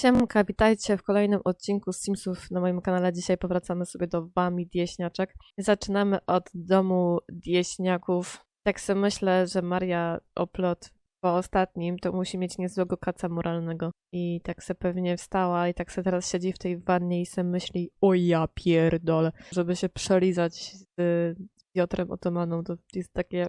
Siemka, witajcie w kolejnym odcinku z Simsów na moim kanale. Dzisiaj powracamy sobie do Wami Dieśniaczek. Zaczynamy od domu Dieśniaków. Tak sobie myślę, że Maria Oplot po ostatnim to musi mieć niezłego kaca moralnego. I tak se pewnie wstała i tak se teraz siedzi w tej wannie i se myśli o ja pierdolę. Żeby się przelizać z Piotrem Otomaną, to jest takie...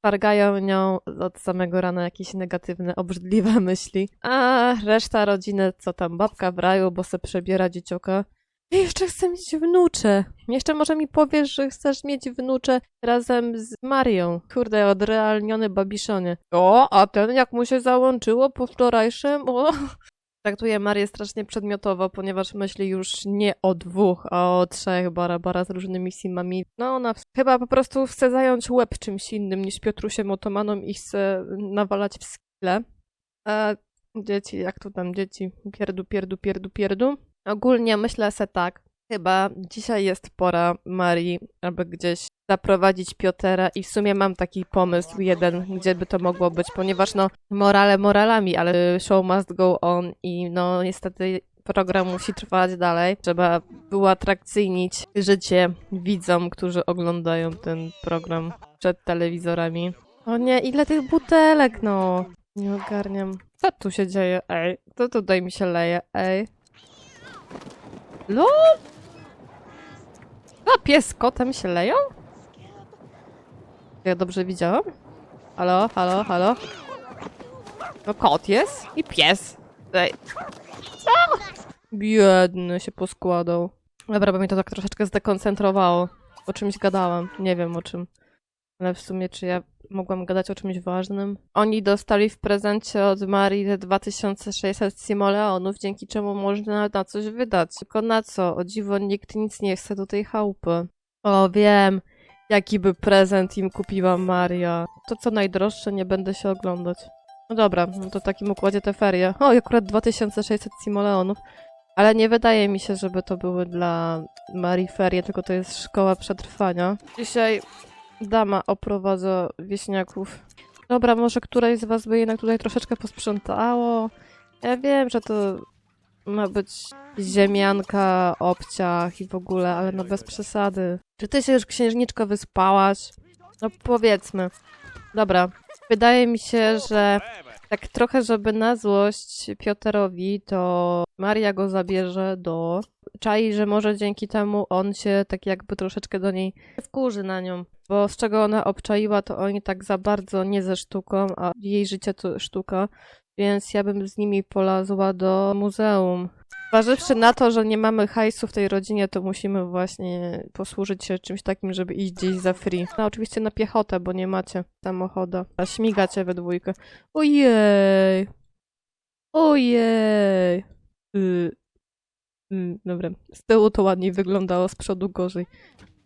Targają nią od samego rana jakieś negatywne, obrzydliwe myśli. A reszta rodziny, co tam, babka w raju, bo se przebiera dziecioka. I jeszcze chcę mieć wnucze. Jeszcze może mi powiesz, że chcesz mieć wnucze razem z Marią. Kurde, odrealniony babiszonie. O, a ten jak mu się załączyło po wczorajszym? O. Traktuje Marię strasznie przedmiotowo, ponieważ myśli już nie o dwóch, a o trzech Barabara z różnymi simami. No ona chyba po prostu chce zająć łeb czymś innym niż Piotrusiem Otomanom i chce nawalać w skille. A dzieci, jak to tam dzieci? Pierdu, pierdu, pierdu, pierdu. Ogólnie myślę se tak. Chyba dzisiaj jest pora Marii, aby gdzieś zaprowadzić Piotera i w sumie mam taki pomysł jeden, gdzie by to mogło być, ponieważ no morale moralami, ale show must go on i no niestety program musi trwać dalej. Trzeba uatrakcyjnić życie widzom, którzy oglądają ten program przed telewizorami. O nie, ile tych butelek, no. Nie ogarniam. Co tu się dzieje? Ej, co tutaj mi się leje? Ej. LOL! A pies kotem się leją? Ja dobrze widziałam? Halo, halo, halo? No kot jest i pies. Ej. Co? Biedny się poskładał. Dobra, bo mnie to tak troszeczkę zdekoncentrowało. O czymś gadałam. Nie wiem o czym. Ale w sumie, czy ja mogłam gadać o czymś ważnym? Oni dostali w prezencie od Marii te 2600 simoleonów, dzięki czemu można na coś wydać. Tylko na co? O dziwo, nikt nic nie chce do tej chałupy. O, wiem. Jaki by prezent im kupiła Maria. To co najdroższe, nie będę się oglądać. No dobra, no to w takim układzie te ferie. O, akurat 2600 simoleonów. Ale nie wydaje mi się, żeby to były dla Marii ferie, tylko to jest szkoła przetrwania. Dzisiaj dama oprowadza wieśniaków. Dobra, może któraś z was by jednak tutaj troszeczkę posprzątało. Ja wiem, że to ma być ziemianka, obciach i w ogóle, ale no bez przesady. Czy ty się już, księżniczko, wyspałaś? No powiedzmy. Dobra, wydaje mi się, że tak trochę, żeby na złość Pioterowi, to Maria go zabierze do czai, że może dzięki temu on się tak jakby troszeczkę do niej wkurzy na nią. Bo z czego ona obczaiła, to oni tak za bardzo nie ze sztuką, a jej życie to sztuka, więc ja bym z nimi polazła do muzeum. Zważywszy na to, że nie mamy hajsu w tej rodzinie, to musimy właśnie posłużyć się czymś takim, żeby iść gdzieś za free. No oczywiście na piechotę, bo nie macie samochodu. A śmigacie we dwójkę. Ojej! Ojej! Y mm, dobra. Z tyłu to ładniej wyglądało, z przodu gorzej.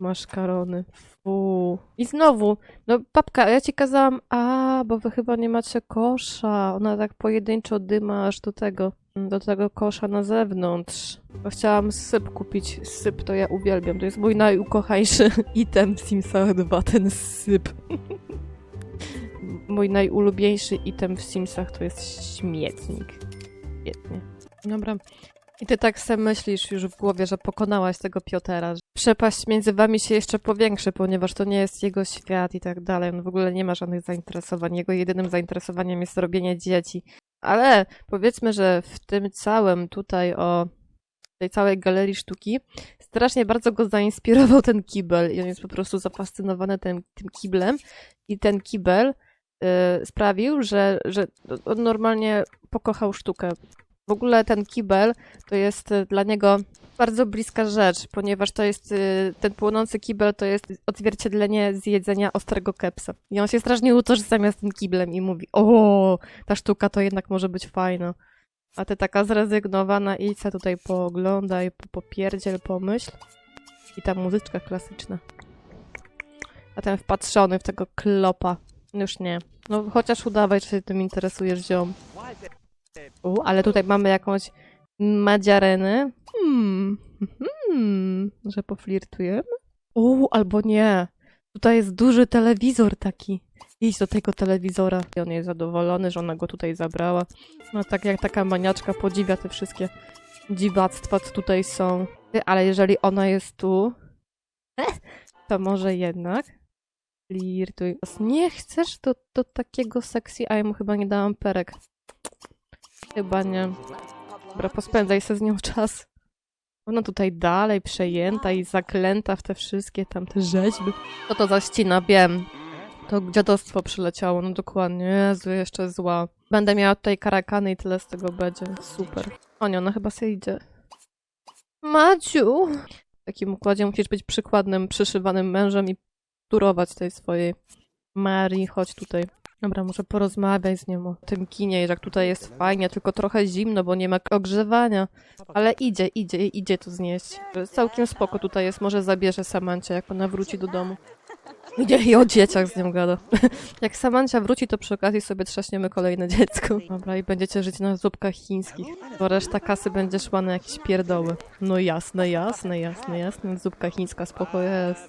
Maszkarony. Fu. I znowu, no babka, ja ci kazałam, a, bo wy chyba nie macie kosza. Ona tak pojedynczo dyma aż do tego, do tego kosza na zewnątrz. Bo chciałam syp kupić. Syp to ja uwielbiam. To jest mój najukochańszy item w Simsach 2, ten syp. mój najulubieńszy item w Simsach to jest śmietnik. Świetnie. Dobra. I ty tak sobie myślisz już w głowie, że pokonałaś tego Piotera. Przepaść między wami się jeszcze powiększy, ponieważ to nie jest jego świat i tak dalej. On w ogóle nie ma żadnych zainteresowań. Jego jedynym zainteresowaniem jest robienie dzieci. Ale powiedzmy, że w tym całym tutaj o tej całej galerii sztuki strasznie bardzo go zainspirował ten kibel i on jest po prostu zafascynowany tym, tym kiblem i ten kibel y, sprawił, że, że on normalnie pokochał sztukę. W ogóle ten kibel to jest y, dla niego bardzo bliska rzecz, ponieważ to jest y, ten płonący kibel to jest odzwierciedlenie zjedzenia ostrego kepsa. I on się strasznie utożsamia z tym kiblem i mówi: O, ta sztuka to jednak może być fajna. A ty taka zrezygnowana idź se tutaj pooglądaj, popierdziel, pomyśl. I ta muzyczka klasyczna. A ten wpatrzony w tego klopa. Już nie. No chociaż udawaj, że się tym interesujesz, ziom. U, ale tutaj mamy jakąś madziarenę. Hmm. hmm. Że poflirtujemy? U, albo nie. Tutaj jest duży telewizor taki. Idź do tego telewizora. I on jest zadowolony, że ona go tutaj zabrała. No tak jak taka maniaczka podziwia te wszystkie dziwactwa, co tutaj są. Ale jeżeli ona jest tu, to może jednak flirtuj. Nie chcesz do, do takiego sexy, a ja mu chyba nie dałam perek. Chyba nie. Dobra, pospędzaj se z nią czas. Ona tutaj dalej przejęta i zaklęta w te wszystkie tamte rzeźby. Co to za ścina? Wiem. To dziadostwo przyleciało, no dokładnie. Jezu, jeszcze zła. Będę miała tutaj karakany i tyle z tego będzie. Super. O nie, ona chyba sobie idzie. Maciu! W takim układzie musisz być przykładnym, przyszywanym mężem i turować tej swojej Marii. Chodź tutaj. Dobra, muszę porozmawiać z nią o tym kinie, jak tutaj jest fajnie, tylko trochę zimno, bo nie ma ogrzewania. Ale idzie, idzie, idzie to znieść. Całkiem spoko tutaj jest, może zabierze Samancie, jak ona wróci do domu. Idzie i o dzieciach z nią gada. Jak Samancia wróci, to przy okazji sobie trzaśniemy kolejne dziecko. Dobra, i będziecie żyć na zupkach chińskich. Bo reszta kasy będzie szła na jakieś pierdoły. No jasne, jasne, jasne, jasne. Zupka chińska spoko jest.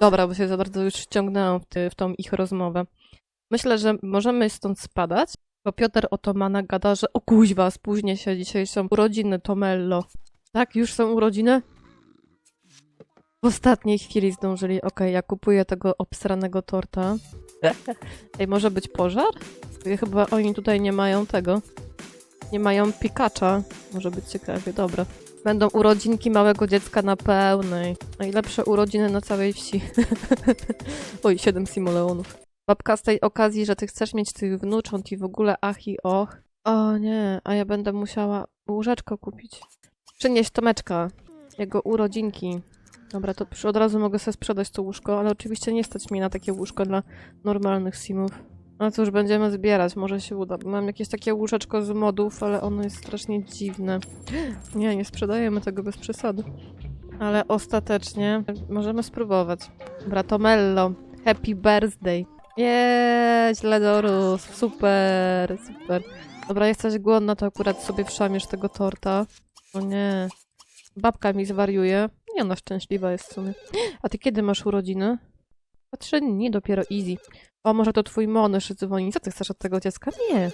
Dobra, bo się za bardzo już wciągnęłam w, w tą ich rozmowę. Myślę, że możemy stąd spadać, bo Piotr Otomana gada, że o kuźwa, spóźnię się, dzisiaj są urodziny Tomello. Tak, już są urodziny? W ostatniej chwili zdążyli. Okej, ja kupuję tego obsranego torta. Ej, może być pożar? Chyba oni tutaj nie mają tego. Nie mają pikacza. Może być ciekawie, dobra. Będą urodzinki małego dziecka na pełnej. Najlepsze urodziny na całej wsi. Oj, siedem simoleonów. Babka z tej okazji, że ty chcesz mieć tych wnucząt i w ogóle ach i och. O nie, a ja będę musiała łóżeczko kupić. Przynieś Tomeczka. Jego urodzinki. Dobra, to przy- od razu mogę sobie sprzedać to łóżko, ale oczywiście nie stać mi na takie łóżko dla normalnych simów. No cóż, będziemy zbierać, może się uda. Mam jakieś takie łóżeczko z modów, ale ono jest strasznie dziwne. Nie, nie sprzedajemy tego bez przesady. Ale ostatecznie możemy spróbować. Bratomello, happy birthday. Jeee, źle dorósł, super, super. Dobra, jesteś głodna, to akurat sobie wszamiesz tego torta. O nie, babka mi zwariuje. Nie, ona szczęśliwa jest w sumie. A ty kiedy masz urodziny? O trzy dni, dopiero easy. O, może to twój monysz dzwoni. Co ty chcesz od tego dziecka? Nie.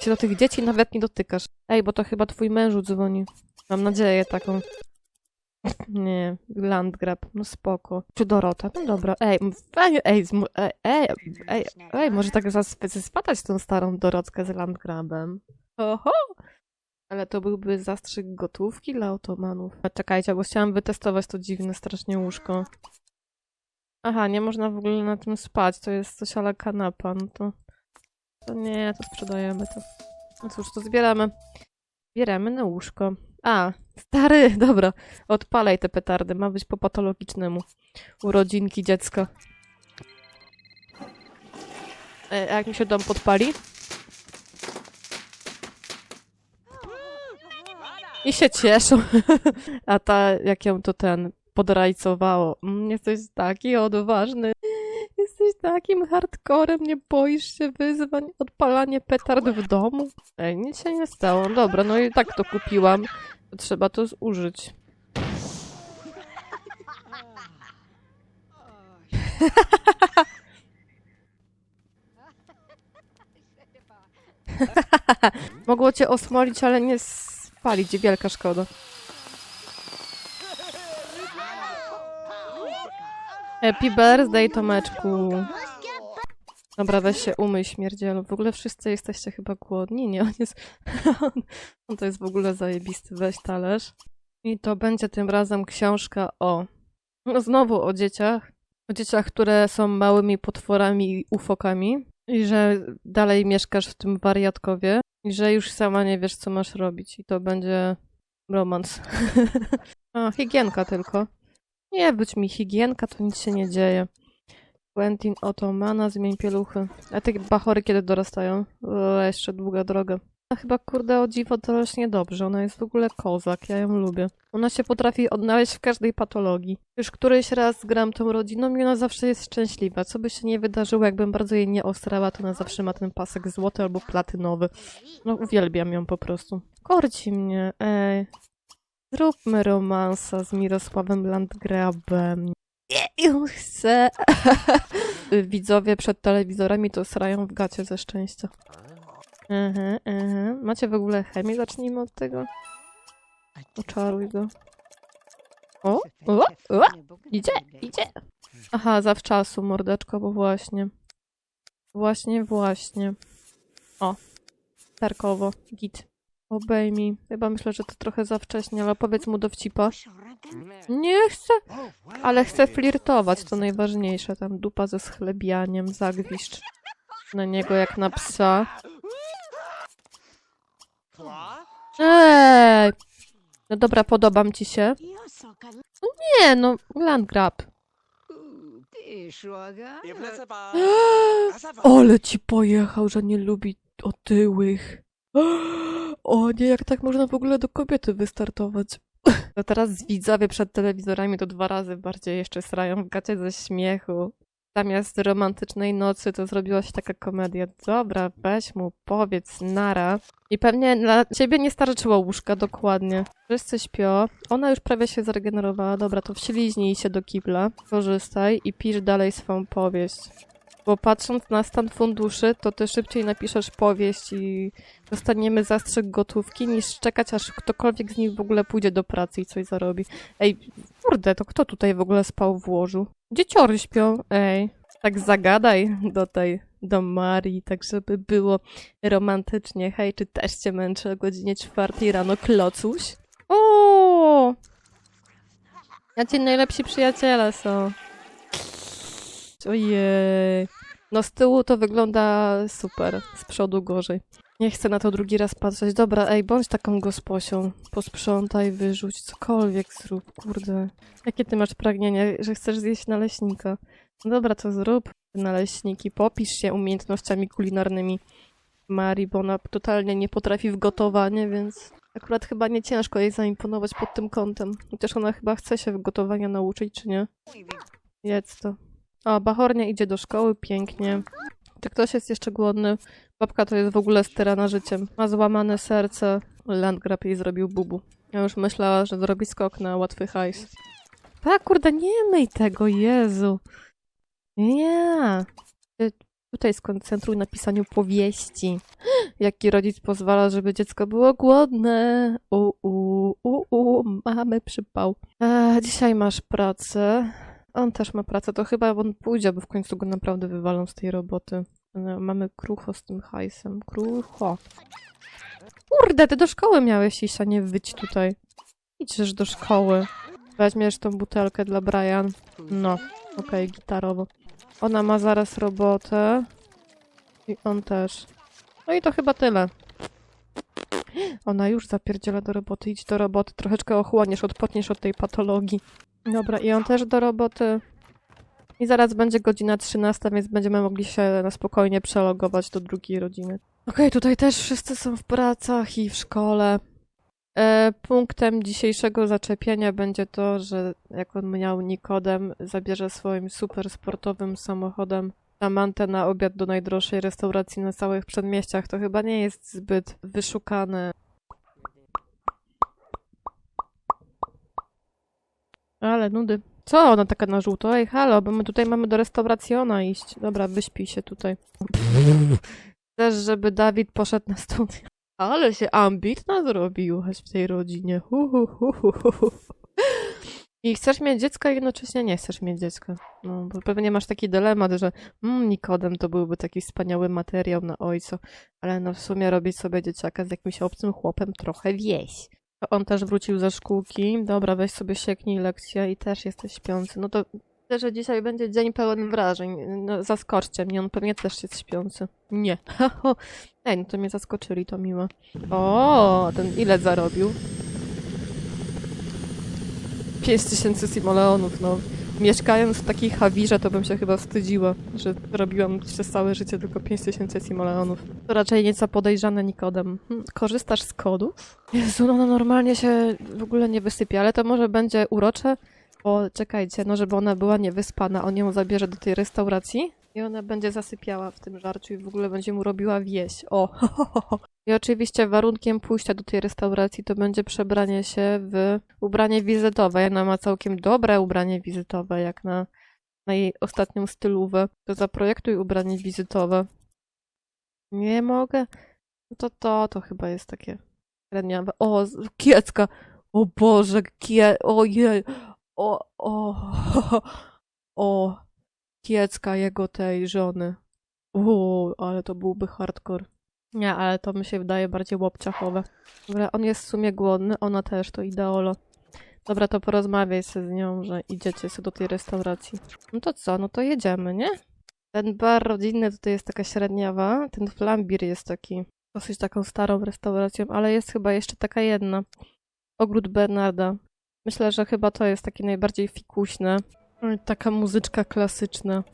Się do tych dzieci nawet nie dotykasz. Ej, bo to chyba twój mężu dzwoni. Mam nadzieję taką. Nie, Landgrab, no spoko. Czy Dorota? No dobra, ej, ej, ej, ej, ej, ej, ej, może tak zas- spadać tą starą Dorotkę z Landgrabem. Oho! Ale to byłby zastrzyk gotówki dla otomanów. Czekajcie, bo chciałam wytestować to dziwne strasznie łóżko. Aha, nie można w ogóle na tym spać, to jest coś ale kanapa, no to... To nie, to sprzedajemy to. No cóż, to zbieramy. Zbieramy na łóżko. A, stary, dobra, odpalaj te petardy, ma być po patologicznemu. Urodzinki dziecka. E, a jak mi się dom podpali? I się cieszą. A ta, jak ją to ten podrajcowało. Mm, jesteś taki odważny. Jesteś takim hardcorem, nie boisz się wyzwań, odpalanie petard w domu. Ej, nic się nie stało. Dobra, no i tak to kupiłam. Trzeba to zużyć. Mogło cię osmolić, ale nie spalić. Wielka szkoda. Happy birthday, Tomeczku. Dobra, weź się umyj, śmierdzielu. W ogóle wszyscy jesteście chyba głodni, nie? On jest... on- to jest w ogóle zajebisty. Weź talerz. I to będzie tym razem książka o... No znowu o dzieciach. O dzieciach, które są małymi potworami i ufokami. I że dalej mieszkasz w tym wariatkowie. I że już sama nie wiesz, co masz robić. I to będzie romans. A, higienka tylko. Nie być mi higienka, to nic się nie dzieje. Quentin Otomana, zmień pieluchy. A te bachory kiedy dorastają? O, jeszcze długa droga. A chyba kurde o dziwo to rośnie dobrze. Ona jest w ogóle kozak, ja ją lubię. Ona się potrafi odnaleźć w każdej patologii. Już któryś raz gram tą rodziną i ona zawsze jest szczęśliwa. Co by się nie wydarzyło, jakbym bardzo jej nie ostrała, to ona zawsze ma ten pasek złoty albo platynowy. No uwielbiam ją po prostu. Korci mnie, ej. Zróbmy romansa z Mirosławem Landgrabem. Nie, on chce. Widzowie przed telewizorami to srają w gacie ze szczęścia. Aha, aha. Macie w ogóle chemię? Zacznijmy od tego. Oczaruj go. O, o, o, idzie, idzie. Aha, zawczasu, mordeczko, bo właśnie. Właśnie, właśnie. O, tarkowo, git. Obejmij. Chyba myślę, że to trochę za wcześnie, ale powiedz mu do wcipa. Nie chcę, ale chcę flirtować, to najważniejsze. Tam dupa ze schlebianiem, zagwiszcz na niego jak na psa. Ej! No dobra, podobam ci się. No nie, no, landgrab. Ole ci pojechał, że nie lubi otyłych. O nie, jak tak można w ogóle do kobiety wystartować? To teraz widzowie przed telewizorami to dwa razy bardziej jeszcze srają w gacie ze śmiechu. Zamiast romantycznej nocy to zrobiła się taka komedia. Dobra, weź mu, powiedz, nara. I pewnie dla ciebie nie starczyło łóżka, dokładnie. Wszyscy śpią. Ona już prawie się zregenerowała. Dobra, to wśliźnij się do kibla. Korzystaj i pisz dalej swą powieść. Bo patrząc na stan funduszy, to ty szybciej napiszesz powieść i dostaniemy zastrzyk gotówki, niż czekać, aż ktokolwiek z nich w ogóle pójdzie do pracy i coś zarobi. Ej, kurde, to kto tutaj w ogóle spał w łożu? Dzieciory śpią, ej. Tak zagadaj do tej, do Marii, tak żeby było romantycznie. Hej, czy też cię męczę o godzinie czwartej rano, klocuś? O! Jacy najlepsi przyjaciele są. Ojej. No z tyłu to wygląda super, z przodu gorzej. Nie chcę na to drugi raz patrzeć. Dobra, ej, bądź taką gosposią. Posprzątaj, wyrzuć, cokolwiek zrób, kurde. Jakie ty masz pragnienie, że chcesz zjeść naleśnika? No dobra, to zrób naleśniki, popisz się umiejętnościami kulinarnymi Marii, bo ona totalnie nie potrafi w gotowanie, więc akurat chyba nie ciężko jej zaimponować pod tym kątem. Chociaż ona chyba chce się gotowania nauczyć, czy nie? Jedz to. O, Bachornia idzie do szkoły, pięknie. Czy ktoś jest jeszcze głodny? Babka to jest w ogóle styrana życiem. Ma złamane serce. Landgrab jej zrobił bubu. Ja już myślała, że zrobi skok na łatwy hajs. Tak, kurde, nie myj tego, Jezu. Nie. Tutaj skoncentruj na pisaniu powieści. Jaki rodzic pozwala, żeby dziecko było głodne? U, u, u, u, mamy przypał. E, dzisiaj masz pracę. On też ma pracę, to chyba on pójdzie, bo w końcu go naprawdę wywalą z tej roboty. No, Mamy krucho z tym hajsem. Krucho. Kurde, ty do szkoły miałeś iść, a nie wyć tutaj. Idźesz do szkoły. Weźmiesz tą butelkę dla Brian. No, okej, gitarowo. Ona ma zaraz robotę. I on też. No i to chyba tyle. Ona już zapierdziela do roboty. Idź do roboty. Troszeczkę ochłoniesz, odpoczniesz od tej patologii. Dobra, i on też do roboty. I zaraz będzie godzina 13, więc będziemy mogli się na spokojnie przelogować do drugiej rodziny. Okej, tutaj też wszyscy są w pracach i w szkole. E, punktem dzisiejszego zaczepienia będzie to, że jak on miał Nikodem, zabierze swoim super sportowym samochodem Samantę na obiad do najdroższej restauracji na całych przedmieściach. To chyba nie jest zbyt wyszukane. Ale nudy. Co ona taka na żółto? Ej, halo, bo my tutaj mamy do restauracjona iść. Dobra, wyśpij się tutaj. Chcesz, żeby Dawid poszedł na studia. Ale się ambitna zrobiłaś w tej rodzinie. Hu, hu, hu, hu, hu. I chcesz mieć dziecko, a jednocześnie nie chcesz mieć dziecka. No, bo pewnie masz taki dylemat, że mm, Nikodem to byłby taki wspaniały materiał na ojca, ale no w sumie robić sobie dzieciaka z jakimś obcym chłopem trochę wieś. On też wrócił ze szkółki. Dobra, weź sobie sieknij lekcję i też jesteś śpiący. No to myślę, że dzisiaj będzie dzień pełen wrażeń. No, zaskoczcie mnie, on pewnie też jest śpiący. Nie. Ej, no to mnie zaskoczyli, to miłe. O, ten ile zarobił? 5000 simoleonów, no. Mieszkając w takiej hawirze, to bym się chyba wstydziła, że robiłam przez całe życie tylko 5000 simoleonów. To raczej nieco podejrzane Nikodem. Hm, korzystasz z kodów? Jezu, no ona normalnie się w ogóle nie wysypia, ale to może będzie urocze, bo czekajcie, no żeby ona była niewyspana, on ją zabierze do tej restauracji I ona będzie zasypiała w tym żarciu i w ogóle będzie mu robiła wieś. O! I oczywiście warunkiem pójścia do tej restauracji to będzie przebranie się w ubranie wizytowe. Ona ma całkiem dobre ubranie wizytowe, jak na, na jej ostatnią stylówę. To zaprojektuj ubranie wizytowe. Nie mogę. No to to, to chyba jest takie średniawe. O, kiecka! O Boże, kie... Ojej! O, o, o, kiecka jego tej żony. O, ale to byłby hardcore. Nie, ale to mi się wydaje bardziej łopciachowe. Dobra, on jest w sumie głodny, ona też, to ideolo. Dobra, to porozmawiaj się z nią, że idziecie sobie do tej restauracji. No to co, no to jedziemy, nie? Ten bar rodzinny tutaj jest taka średniawa, ten flambir jest taki dosyć taką starą restauracją, ale jest chyba jeszcze taka jedna. Ogród Bernarda. Myślę, że chyba to jest takie najbardziej fikuśne. Taka muzyczka klasyczna.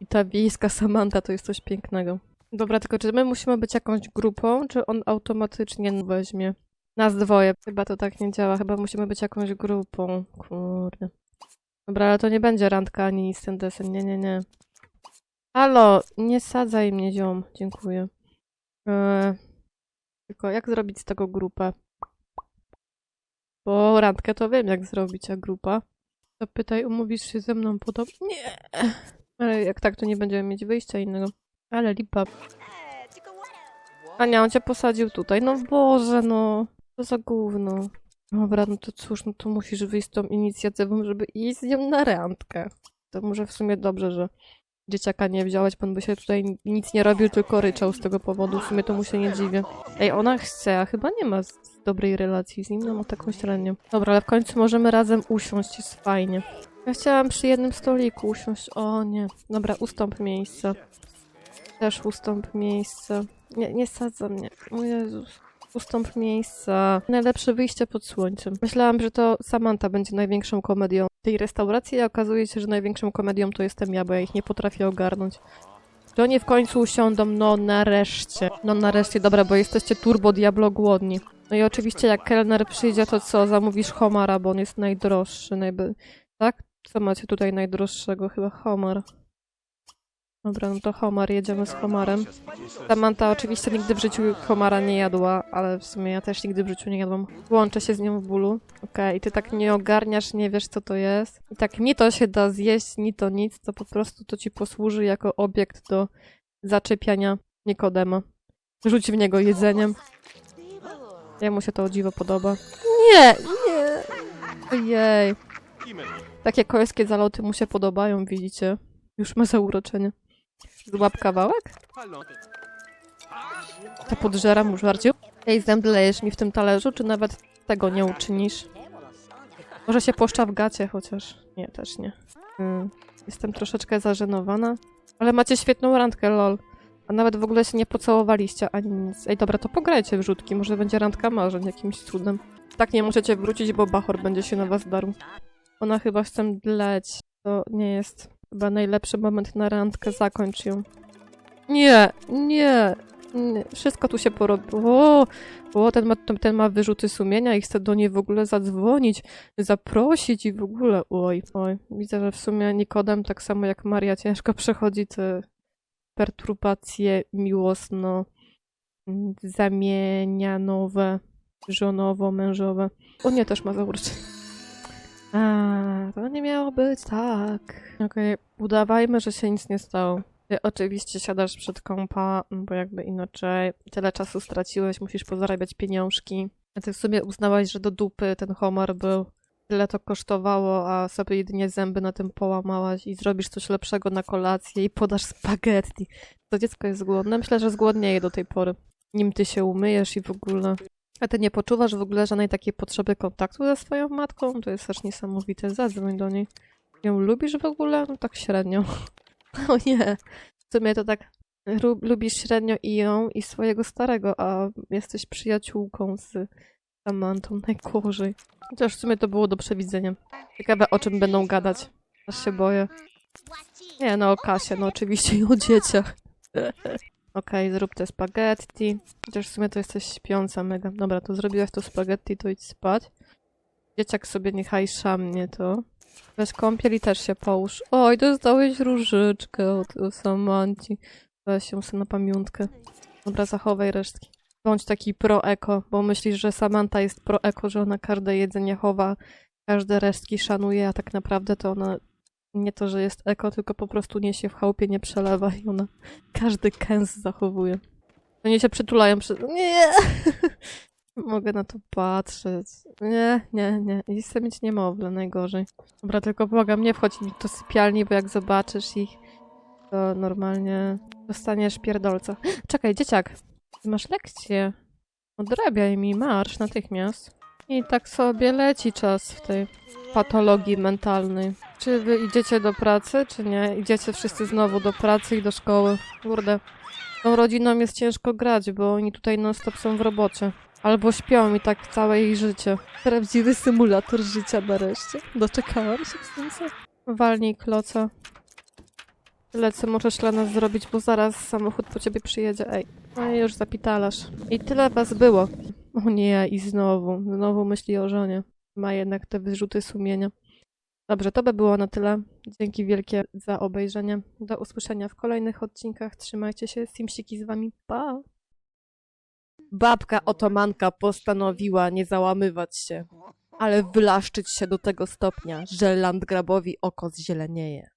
I ta wiejska Samanta to jest coś pięknego. Dobra, tylko czy my musimy być jakąś grupą, czy on automatycznie weźmie? Nas dwoje. Chyba to tak nie działa. Chyba musimy być jakąś grupą. Kurde. Dobra, ale to nie będzie randka ani nic ten desen. Nie, nie, nie. Halo, nie sadzaj mnie, ziom. Dziękuję. Eee, tylko jak zrobić z tego grupę? Bo randkę to wiem, jak zrobić, a grupa? Zapytaj, umówisz się ze mną potom? Nie! Ale jak tak, to nie będziemy mieć wyjścia innego. Ale lipa. Ania, on cię posadził tutaj. No Boże, no. To za gówno. Dobra, no to cóż, no to musisz wyjść z tą inicjatywą, żeby iść z nią na randkę. To może w sumie dobrze, że dzieciaka nie wziąłeś, on by się tutaj nic nie robił, tylko ryczał z tego powodu. W sumie to mu się nie dziwię. Ej, ona chce, a chyba nie ma z- dobrej relacji z nim, no ma taką średnią. Dobra, ale w końcu możemy razem usiąść, jest fajnie. Ja chciałam przy jednym stoliku usiąść. O nie. Dobra, ustąp miejsca. Też ustąp miejsca. Nie, nie sadza mnie. O Jezus. Ustąp miejsca. Najlepsze wyjście pod słońcem. Myślałam, że to Samantha będzie największą komedią tej restauracji, a okazuje się, że największą komedią to jestem ja, bo ja ich nie potrafię ogarnąć. Czy oni w końcu usiądą? No nareszcie. No nareszcie, dobra, bo jesteście turbo diablo głodni. No i oczywiście jak kelner przyjdzie, to co? Zamówisz homara, bo on jest najdroższy. Najby... Tak? Co macie tutaj najdroższego? Chyba homar. Dobra, no to homar, jedziemy z homarem. Samantha oczywiście nigdy w życiu homara nie jadła, ale w sumie ja też nigdy w życiu nie jadłam. Łączę się z nią w bólu. Okej, ty tak nie ogarniasz, nie wiesz co to jest. I tak ni to się da zjeść, ni to nic, to po prostu to ci posłuży jako obiekt do zaczepiania Nikodema. Rzuć w niego jedzeniem. Jemu się to o dziwo podoba. Nie, nie. Ojej. Takie końskie zaloty mu się podobają, widzicie? Już ma zauroczenie. Złap kawałek? To podżera mu żarciu? Ej, zemdlejesz mi w tym talerzu, czy nawet tego nie uczynisz? Może się płoszcza w gacie chociaż. Nie, też nie. Mm, Jestem troszeczkę zażenowana. Ale macie świetną randkę, lol. A nawet w ogóle się nie pocałowaliście ani nic. Ej, dobra, to pograjcie w rzutki. Może będzie randka marzeń jakimś cudem. Tak nie możecie wrócić, bo Bachor będzie się na was darł. Ona chyba chce mdleć. To nie jest chyba najlepszy moment na randkę. Zakończ ją. Nie, nie, nie. Wszystko tu się porobiło. O, ten, ma, ten ma wyrzuty sumienia i chce do niej w ogóle zadzwonić, zaprosić i w ogóle. Oj, oj. Widzę, że w sumie Nikodem, tak samo jak Maria, ciężko przechodzi te perturbacje miłosno mm, zamienianowe, żonowo-mężowe. O nie, też ma zauroczenie. A, to nie miało być tak. Okej, udawajmy, że się nic nie stało. Ty oczywiście siadasz przed kompa, bo jakby inaczej tyle czasu straciłeś, musisz pozarabiać pieniążki. A ty w sumie uznałaś, że do dupy ten homar był. Tyle to kosztowało, a sobie jedynie zęby na tym połamałaś i zrobisz coś lepszego na kolację i podasz spaghetti. To dziecko jest głodne? Myślę, że zgłodnieje do tej pory. Nim ty się umyjesz i w ogóle. A ty nie poczuwasz w ogóle żadnej takiej potrzeby kontaktu ze swoją matką? To jest też niesamowite. Zadzwoń do niej. Ją lubisz w ogóle? No tak średnio. O nie. W sumie to tak lubisz średnio i ją, i swojego starego, a jesteś przyjaciółką z Samantą najgorzej. Chociaż w sumie to było do przewidzenia. Ciekawe o czym będą gadać. Aż się boję. Nie, no o kasie, no oczywiście i o dzieciach. Okej, zrób te spaghetti. Chociaż w sumie to jesteś śpiąca mega. Dobra, to zrobiłaś to spaghetti, to idź spać. Dzieciak sobie niechaj szamnie to. Weź kąpiel i też się połóż. Oj, dostałeś różyczkę od Samanci. Weź ją sobie na pamiątkę. Dobra, zachowaj resztki. Bądź taki pro-eko, bo myślisz, że Samantha jest pro-eko, że ona każde jedzenie chowa, każde resztki szanuje, a tak naprawdę to ona nie to, że jest eko, tylko po prostu niesie w chałupie, nie przelewa i ona każdy kęs zachowuje. Oni się przytulają przy... Nie! Mogę na to patrzeć. Nie, nie, nie. I mieć niemowlę, najgorzej. Dobra, tylko błagam, nie wchodź do sypialni, bo jak zobaczysz ich, to normalnie dostaniesz pierdolca. Czekaj, dzieciak, masz lekcję. Odrabiaj mi marsz natychmiast. I tak sobie leci czas w tej patologii mentalnej. Czy wy idziecie do pracy, czy nie? Idziecie wszyscy znowu do pracy i do szkoły. Kurde. Tą rodziną jest ciężko grać, bo oni tutaj non-stop są w robocie. Albo śpią i tak całe ich życie. Prawdziwy symulator życia nareszcie. Doczekałam się w sensie. Walnij kloca. Tyle, co możesz dla nas zrobić, bo zaraz samochód po ciebie przyjedzie. Ej, no i już zapitalasz. I tyle was było. O nie, i znowu. Znowu myśli o żonie. Ma jednak te wyrzuty sumienia. Dobrze, to by było na tyle. Dzięki wielkie za obejrzenie. Do usłyszenia w kolejnych odcinkach. Trzymajcie się. Simsiki z wami. Pa! Babka otomanka postanowiła nie załamywać się, ale wylaszczyć się do tego stopnia, że landgrabowi oko zzielenieje.